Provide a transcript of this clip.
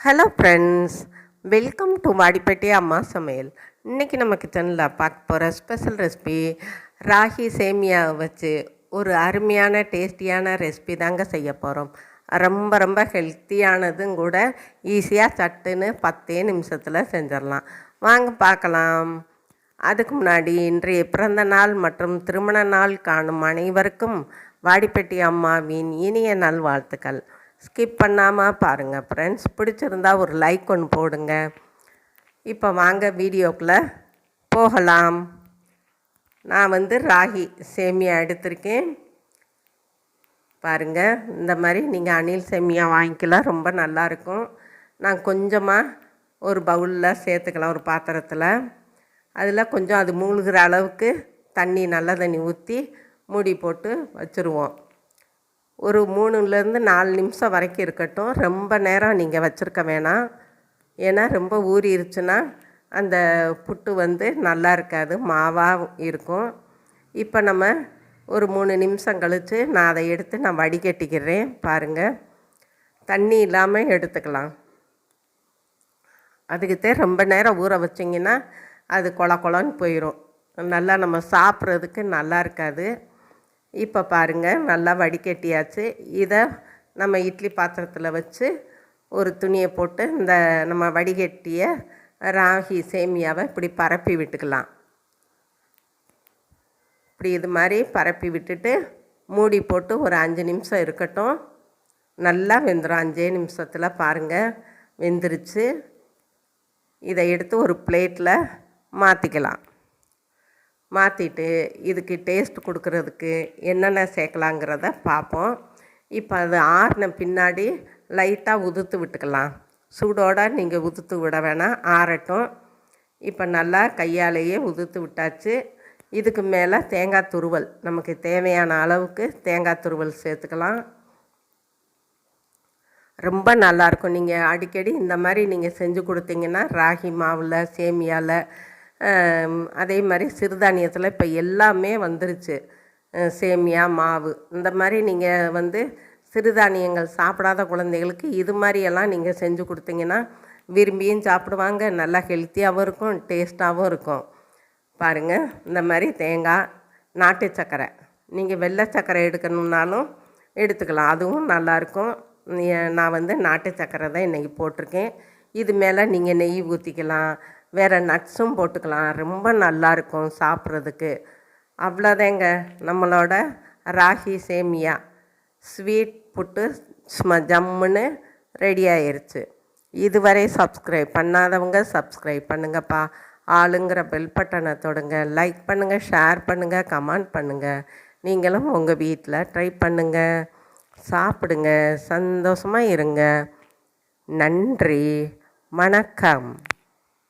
Hello friends welcome to Vadipatti அம்மா சமையல் இன்றைக்கி நம்ம கிச்சனில் பார்க்க போகிற ஸ்பெஷல் ரெசிபி ராகி சேமியாவை வச்சு ஒரு அருமையான டேஸ்டியான ரெசிபி தாங்க செய்ய போகிறோம் ரொம்ப ரொம்ப ஹெல்த்தியானதும் கூட ஈஸியாக சட்டுன்னு பத்தே நிமிஷத்தில் செஞ்சிடலாம். வாங்க பார்க்கலாம். அதுக்கு முன்னாடி இன்றைய பிறந்த நாள் மற்றும் திருமண நாள் காணும் அனைவருக்கும் வாடிப்பட்டி அம்மாவின் இனிய நல்வாழ்த்துக்கள். ஸ்கிப் பண்ணாமல் பாருங்கள் ஃப்ரெண்ட்ஸ் பிடிச்சிருந்தா ஒரு லைக் ஒன்று போடுங்க. இப்போ வாங்க வீடியோக்குள்ளே போகலாம். நான் வந்து ராகி சேமியா எடுத்திருக்கேன். பாருங்கள் இந்த மாதிரி நீங்கள் அணில் சேமியா வாங்கிக்கலாம். ரொம்ப நல்லாயிருக்கும் நான் கொஞ்சமாக ஒரு பவுலில் சேர்த்துக்கலாம் ஒரு பாத்திரத்தில். அதில் கொஞ்சம் அது மூழ்கிற அளவுக்கு தண்ணி நல்ல தண்ணி ஊற்றி மூடி போட்டு வச்சுருவோம். ஒரு மூணுலேருந்து நாலு நிமிஷம் வரைக்கும் இருக்கட்டும். ரொம்ப நேரம் நீங்கள் வச்சுருக்க வேணாம். ஏன்னா ரொம்ப ஊறிடுச்சுன்னா அந்த புட்டு வந்து நல்லா இருக்காது மாவாக இருக்கும். இப்போ நம்ம ஒரு மூணு நிமிஷம் கழித்து நான் அதை எடுத்து நான் வடிகட்டிக்கிறேன் பாருங்கள் தண்ணி இல்லாமல் எடுத்துக்கலாம். அதுக்குத்தே ரொம்ப நேரம் ஊற வச்சிங்கன்னா அது கொல கொலன்னு போயிடும் நல்லா நம்ம சாப்பிட்றதுக்கு நல்லா இருக்காது. இப்போ பாருங்கள் நல்லா வடிகட்டியாச்சு. இதை நம்ம இட்லி பாத்திரத்தில் வச்சு ஒரு துணியை போட்டு இந்த நம்ம வடிகட்டிய ராகி சேமியாவை இப்படி பரப்பி விட்டுக்கலாம். இப்படி இது மாதிரி பரப்பி விட்டுட்டு மூடி போட்டு ஒரு அஞ்சு நிமிஷம் இருக்கட்டும். நல்லா வெந்துடும் அஞ்சே நிமிஷத்தில் பாருங்கள் வெந்துருச்சு. இதை எடுத்து ஒரு பிளேட்டில் மாற்றிக்கலாம் மாற்றிட்டு இதுக்கு டேஸ்ட் கொடுக்கறதுக்கு என்னென்ன சேர்க்கலாங்கிறத பார்ப்போம். இப்போ அது ஆறின பின்னாடி லைட்டாக உதுத்து விட்டுக்கலாம். சூடோடு நீங்கள் உதுத்து விட வேணாம் ஆறட்டும். இப்போ நல்லா கையாலேயே உதுத்து விட்டாச்சு. இதுக்கு மேலே தேங்காய் துருவல். நமக்கு தேவையான அளவுக்கு தேங்காய் துருவல் சேர்த்துக்கலாம். ரொம்ப நல்லாயிருக்கும் நீங்கள் அடிக்கடி இந்த மாதிரி நீங்கள் செஞ்சு கொடுத்தீங்கன்னா ராகி மாவில் சேமியாவில் அதே மாதிரி சிறுதானியத்தில் இப்போ எல்லாமே வந்துருச்சு. சேமியா மாவு. இந்த மாதிரி நீங்கள் வந்து சிறுதானியங்கள் சாப்பிடாத குழந்தைகளுக்கு இது மாதிரியெல்லாம் நீங்கள் செஞ்சு கொடுத்தீங்கன்னா விரும்பியும் சாப்பிடுவாங்க. நல்லா ஹெல்த்தியாகவும் இருக்கும் டேஸ்ட்டாகவும் இருக்கும். பாருங்கள் இந்த மாதிரி தேங்காய் நாட்டு சர்க்கரை நீங்கள் வெள்ளை சர்க்கரை எடுக்கணுன்னாலும் எடுத்துக்கலாம். அதுவும் நல்லாயிருக்கும் நான் வந்து நாட்டு சர்க்கரை தான் இன்றைக்கி போட்டிருக்கேன். இது மேலே நீங்கள் நெய் ஊற்றிக்கலாம் வேறு நட்ஸும் போட்டுக்கலாம். ரொம்ப நல்லாயிருக்கும் சாப்பிட்றதுக்கு. அவ்வளோதாங்க நம்மளோட ராகி சேமியா. ஸ்வீட் புட்டு சும்மா ஜம்முன்னு ரெடி ஆயிடுச்சு இதுவரை சப்ஸ்கிரைப் பண்ணாதவங்க சப்ஸ்கிரைப் பண்ணுங்கப்பா. ஆளுங்கிற பெல் பட்டனை தொடுங்க. லைக் பண்ணுங்கள் ஷேர் பண்ணுங்கள் கமெண்ட் பண்ணுங்கள் நீங்களும் உங்கள் வீட்டில் ட்ரை பண்ணுங்கள் சாப்பிடுங்க. சந்தோஷமாக இருங்க. நன்றி. வணக்கம்.